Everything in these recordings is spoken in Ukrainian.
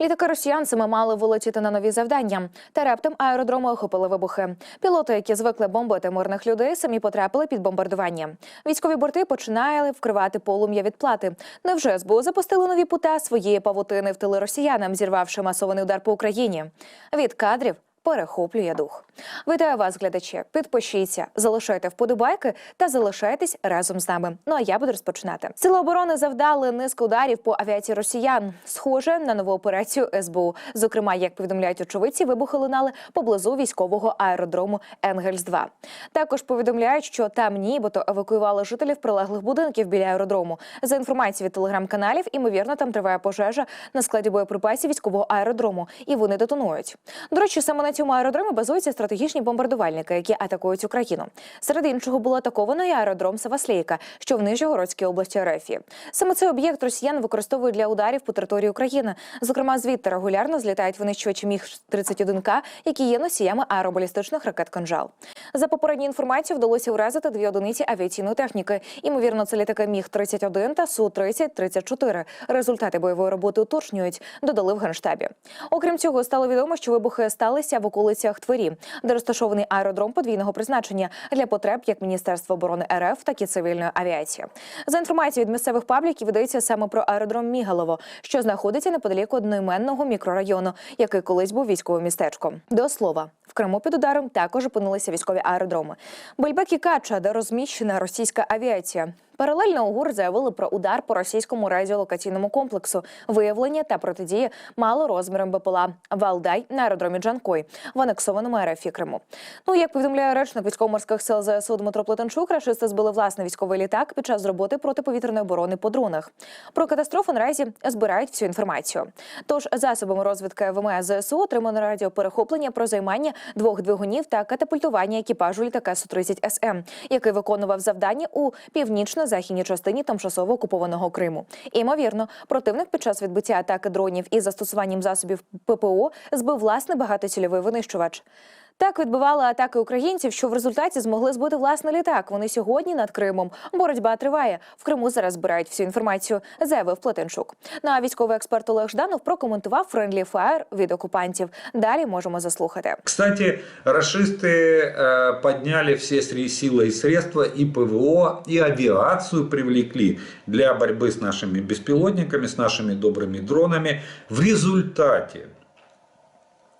Літаки росіян саме мали вилетіти на нові завдання. Та раптом аеродроми охопили вибухи. Пілоти, які звикли бомбити мирних людей, самі потрапили під бомбардування. Військові борти починали вкривати полум'я відплати. Невже СБУ запустили нові пута своєї павутини в тили росіянам, зірвавши масований удар по Україні? Від кадрів перехоплює дух. Вітаю вас, глядачі. Підпишіться, залишайте вподобайки та залишайтесь разом з нами. Ну а я буду розпочинати. Сили оборони завдали низку ударів по авіації росіян, схоже на нову операцію СБУ. Зокрема, як повідомляють очевидці, вибухи лунали поблизу військового аеродрому Енгельс 2 Також повідомляють, що там нібито евакуювали жителів прилеглих будинків біля аеродрому. За інформацією від телеграм-каналів, імовірно, там триває пожежа на складі боєприпасів військового аеродрому, і вони детонують. До речі, саме на цьому аеродромі базуються стратегічні бомбардувальники, які атакують Україну. Серед іншого було атаковано і аеродром Саваслейка, що в Нижньогородській області РФ. Саме цей об'єкт росіян використовують для ударів по території України. Зокрема, звідти регулярно злітають винищувачі міг 31 к які є носіями аеробалістичних ракет «Кинжал». За попередньою інформацією, вдалося уразити дві одиниці авіаційної техніки. Імовірно, це літаки міг 31 та су 30 34 Результати бойової роботи уточнюють, додали в генштабі. Окрім цього, стало відомо, що вибухи сталися в околицях Твері, де розташований аеродром подвійного призначення для потреб як Міністерства оборони РФ, так і цивільної авіації. За інформацією від місцевих пабліків йдеться саме про аеродром Мігалово, що знаходиться неподалік одноіменного мікрорайону, який колись був військовим містечком. До слова, в Криму під ударом також опинилися військові аеродроми. Бельбек і Кача, де розміщена російська авіація. Паралельно УГУР заявили про удар по російському радіолокаційному комплексу, виявлення та протидії малорозміром БПЛА Валдай на аеродромі Джанкой в анексованому РФ Криму. Ну як повідомляє речник військово-морських сил ЗСУ Дмитро Плетенчук, рашисти збили власний військовий літак під час роботи протиповітряної оборони по дронах. Про катастрофу наразі збирають всю інформацію. Тож засобами розвідки ВМС ЗСУ отримано радіоперехоплення про займання двох двигунів та катапультування екіпажу літака Су-30 СМ, який виконував завдання у північно-західній частині тимчасово окупованого Криму. Імовірно, противник під час відбиття атаки дронів із застосуванням засобів ППО збив власне багатоцільовий винищувач. Так відбивали атаки українців, що в результаті змогли збити власний літак. Вони сьогодні над Кримом. Боротьба триває. В Криму зараз збирають всю інформацію, заявив Плетенчук. Ну а військовий експерт Олег Жданов прокоментував френдлі фаєр від окупантів. Далі можемо заслухати. Кстати, расисты э, подняли все сре- силы и средства, и ПВО, и авиацию привлекли для борьбы с нашими беспилотниками, с нашими добрыми дронами. В результате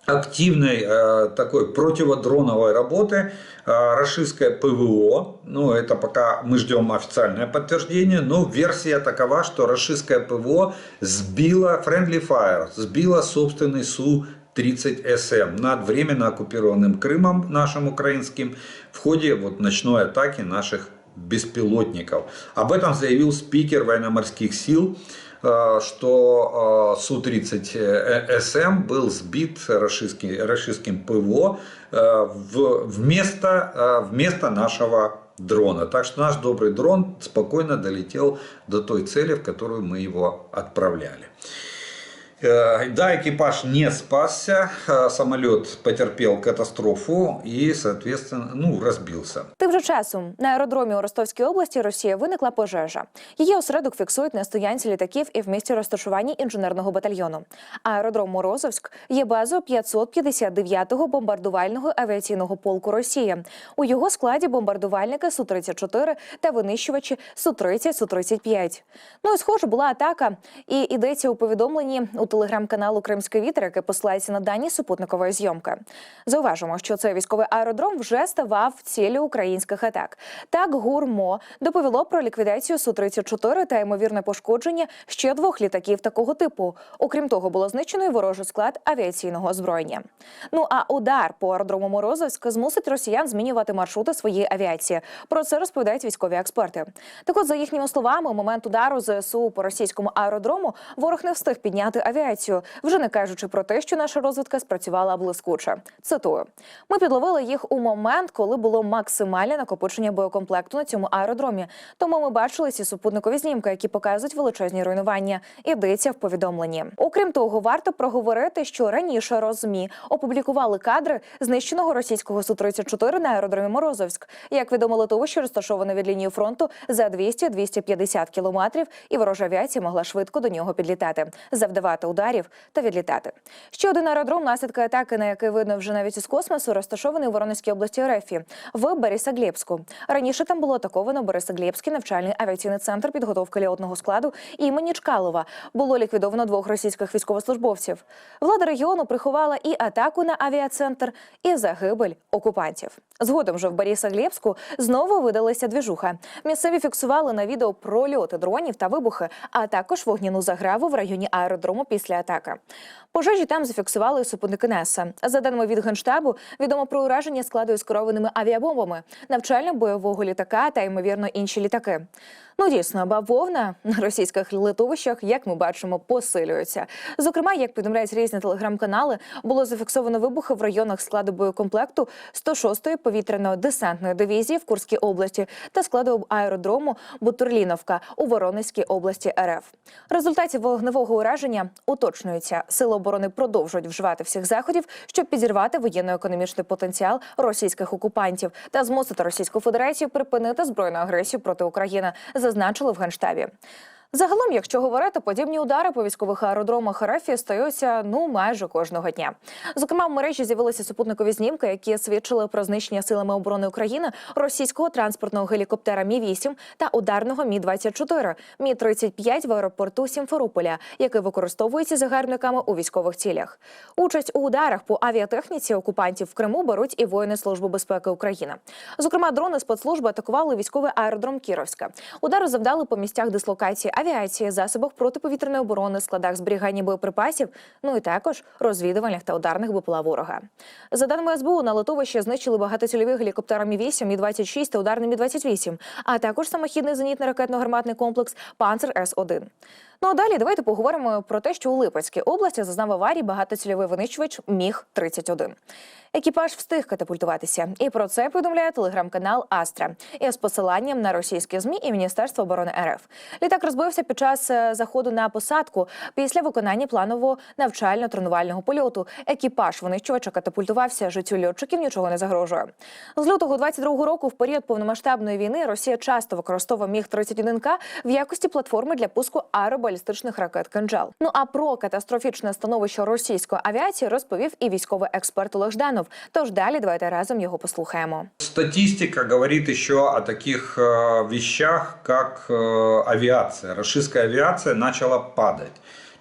активной э, такой противодроновой работы э, российское ПВО, ну это пока мы ждем официальное подтверждение, но версия такова, что российское ПВО сбило Friendly Fire, сбило собственный Су-30СМ над временно оккупированным Крымом нашим украинским в ходе вот ночной атаки наших беспилотников. Об этом заявил спикер военно-морских сил что э, Су-30СМ был сбит российским, российским ПВО э, в- вместо, э, вместо нашего дрона. Так что наш добрый дрон спокойно долетел до той цели, в которую мы его отправляли. Э, Да, экипаж не спасся, э, самолет потерпел катастрофу и, соответственно, ну, разбился. Тим же часом на аеродромі у Ростовській області Росія виникла пожежа. Її осередок фіксують на стоянці літаків і в місті розташування інженерного батальйону. Аеродром Морозовськ є базою 559-го бомбардувального авіаційного полку Росії. У його складі бомбардувальники су 34 та винищувачі су 30 су 35 Ну і схоже, була атака. І йдеться у повідомленні у телеграм-каналу Кримський вітер, який посилається на дані супутникової зйомки. Зауважимо, що цей військовий аеродром вже ставав ціллю українських атак. Так гурмо доповіло про ліквідацію су 34 та ймовірне пошкодження ще двох літаків такого типу. Окрім того, було знищено й ворожий склад авіаційного озброєння. Ну а удар по аеродрому Морозовськ змусить росіян змінювати маршрути своєї авіації. Про це розповідають військові експерти. Так от, за їхніми словами, момент удару ЗСУ по російському аеродрому ворог не встиг підняти авіацію, вже не кажучи про те, що наша розвідка спрацювала блискуче. Цитую: ми підловили їх у момент, коли було максимальне накопичення боєкомплекту на цьому аеродромі. Тому ми бачили ці супутникові знімки, які показують величезні руйнування. Ідеться в повідомленні. Окрім того, варто проговорити, що раніше розмі опублікували кадри знищеного російського су 34 на аеродромі Морозовськ. Як відомо, литовище розташоване від лінії фронту за 200-250 кілометрів, і ворожа авіація могла швидко до нього підлітати, завдавати ударів та відлітати. Ще один аеродром, наслідки атаки, на який видно вже навіть із космосу, розташований у Воронезькій області РФ в Борисоглєбську. Раніше там було атаковано Борисоглєбський навчальний авіаційний центр підготовки льотного складу імені Чкалова. Було ліквідовано двох російських військовослужбовців. Влада регіону приховала і атаку на авіацентр, і загибель окупантів. Згодом же в Борисоглєбську знову видалася двіжуха. Місцеві фіксували на відео прольоти дронів та вибухи, а також вогняну заграву в районі аеродрому після атаки. Пожежі там зафіксували супутники НЕСА. За даними від генштабу, відомо про ураження складу із керованими авіабомбами, навчально-бойового літака та ймовірно інші літаки. Ну дійсно, бавовна на російських литовищах, як ми бачимо, посилюється. Зокрема, як повідомляють різні телеграм-канали, було зафіксовано вибухи в районах складу боєкомплекту 106-ї повітряно-десантної дивізії в Курській області та складу аеродрому Бутурліновка у Воронезькій області РФ. В результаті вогневого ураження уточнюється, сили оборони продовжують вживати всіх заходів, щоб підірвати воєнно-економічний потенціал російських окупантів та змусити Російську Федерацію припинити збройну агресію проти України, зазначили в генштабі. Загалом, якщо говорити, подібні удари по військових аеродромах РФ стаються ну майже кожного дня. Зокрема, в мережі з'явилися супутникові знімки, які свідчили про знищення силами оборони України російського транспортного гелікоптера Мі 8 та ударного Мі 24 Мі 35 в аеропорту Сімферополя, який використовується загарбниками у військових цілях. Участь у ударах по авіатехніці окупантів в Криму беруть і воїни Служби безпеки України. Зокрема, дрони спецслужби атакували військовий аеродром Кіровська. Удари завдали по місцях дислокації авіації, засобах протиповітряної оборони, складах зберігання боєприпасів, ну і також розвідувальних та ударних БПЛА ворога. За даними СБУ, на литовище знищили багатоцільові гелікоптери Мі 8 Мі 26 та ударний Мі 28 а також самохідний зенітно ракетно-гарматний комплекс Панцер С 1 Ну а далі давайте поговоримо про те, що у Липецькій області зазнав аварії багатоцільовий винищувач Міг 31 Екіпаж встиг катапультуватися, і про це повідомляє телеграм-канал Астра із посиланням на російські змі і Міністерство оборони РФ. Літак розбився під час е, заходу на посадку після виконання планового навчально-тренувального польоту. Екіпаж винищувача катапультувався. Життю льотчиків нічого не загрожує. З лютого 22-го року, в період повномасштабної війни, Росія часто використовує міг 31 к в якості платформи для пуску аеробалістичних ракет «Кинджал». Ну а про катастрофічне становище російської авіації розповів і військовий експерт Олег Жданов. Тож далі давайте разом його послухаємо. Статистика говорит еще о таких э, вещах, как э, авиация. Российская авиация начала падать.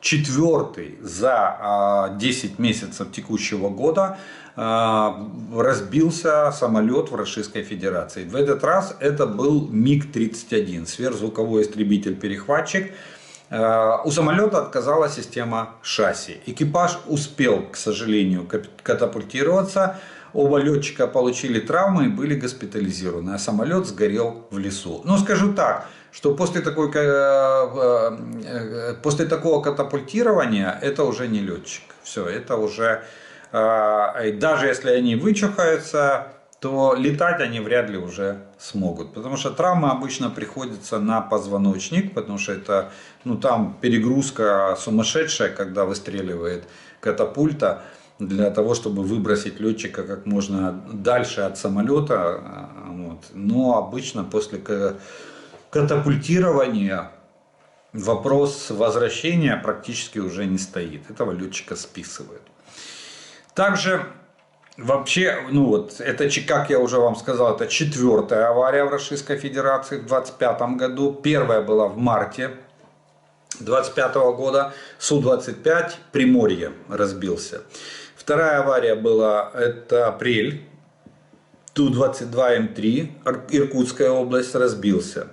Четвертый за э, 10 месяцев текущего года э, разбился самолет в Российской Федерации. В этот раз это был МиГ-31, сверхзвуковой истребитель-перехватчик. Э, У самолета отказала система шасси. Экипаж успел, к сожалению, катапультироваться. Оба летчика получили травмы и были госпитализированы, а самолет сгорел в лесу. Но скажу так, что после, такой, э, э, после такого катапультирования это уже не летчик. Все, это уже, даже если они вычухаются, то летать они вряд ли уже смогут. Потому что травмы обычно приходятся на позвоночник, потому что это, ну там перегрузка сумасшедшая, когда выстреливает катапульта для того, чтобы выбросить летчика как можно дальше от самолета. а, Вот. Но обычно после ка- катапультирования вопрос возвращения практически уже не стоит. Этого летчика списывают. Также Вообще, ну вот, это, как я уже вам сказал, это четвертая авария в Российской Федерации в 2025 году. Первая была в марте 2025 года. Су-25 Приморье разбился. Вторая авария была, это апрель. Ту-22М3, Ар- Иркутская область, разбился.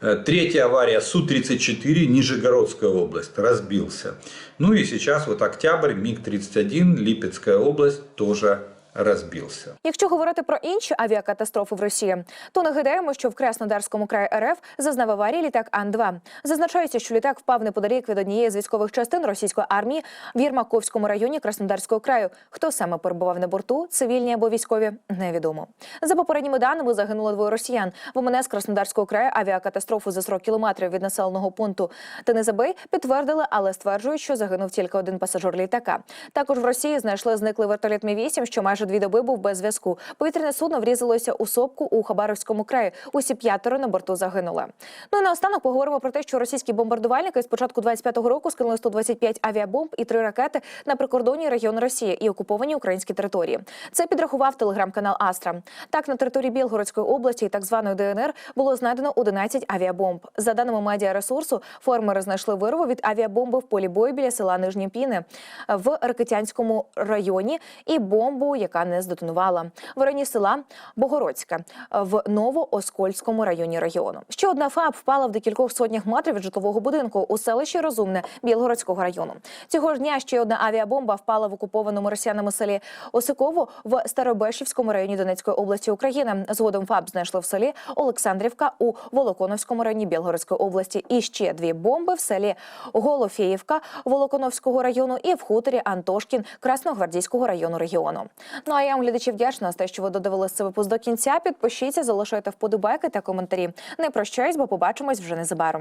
Э, Третья авария Су-34, Нижегородская область, разбился. Ну и сейчас вот октябрь, МиГ-31, Липецкая область тоже розбився. Якщо говорити про інші авіакатастрофи в Росії, то нагадаємо, що в Краснодарському краї РФ зазнав аварії літак Ан-2. Зазначається, що літак впав неподалік від однієї з військових частин російської армії в Єрмаковському районі Краснодарського краю. Хто саме перебував на борту, цивільні або військові, невідомо. За попередніми даними загинуло двоє росіян. В МНС Краснодарського краю авіакатастрофу за 40 кілометрів від населеного пункту Тенезабей підтвердили, але стверджують, що загинув тільки один пасажир літака. Також в Росії знайшли зниклий вертоліт Мі 8 що майже майже дві доби був без зв'язку. Повітряне судно врізалося у сопку у Хабаровському краї. Усі п'ятеро на борту загинули. Ну і наостанок поговоримо про те, що російські бомбардувальники з початку 25-го року скинули 125 авіабомб і три ракети на прикордонні регіону Росії і окуповані українські території. Це підрахував телеграм-канал Астра. Так на території Білгородської області і так званої ДНР було знайдено 11 авіабомб. За даними медіаресурсу, фермери знайшли вирву від авіабомби в полі бою біля села Нижні Піни в Ракитянському районі і бомбу, яка не здетонувала в районі села Богородське в Новооскольському районі регіону. Ще одна ФАБ впала в декількох сотнях метрів від житлового будинку у селищі Розумне Білгородського району. Цього ж дня ще одна авіабомба впала в окупованому росіянами селі Осиково в Старобешівському районі Донецької області України. Згодом ФАБ знайшли в селі Олександрівка у Волоконовському районі Білгородської області. І ще дві бомби в селі Голофєївка Волоконовського району і в хуторі Антошкін Красногвардійського району регіону. Ну а я вам глядачі вдячна за те, що ви додивилися випуск до кінця. Підпишіться, залишайте вподобайки та коментарі. Не прощаюсь, бо побачимось вже незабаром.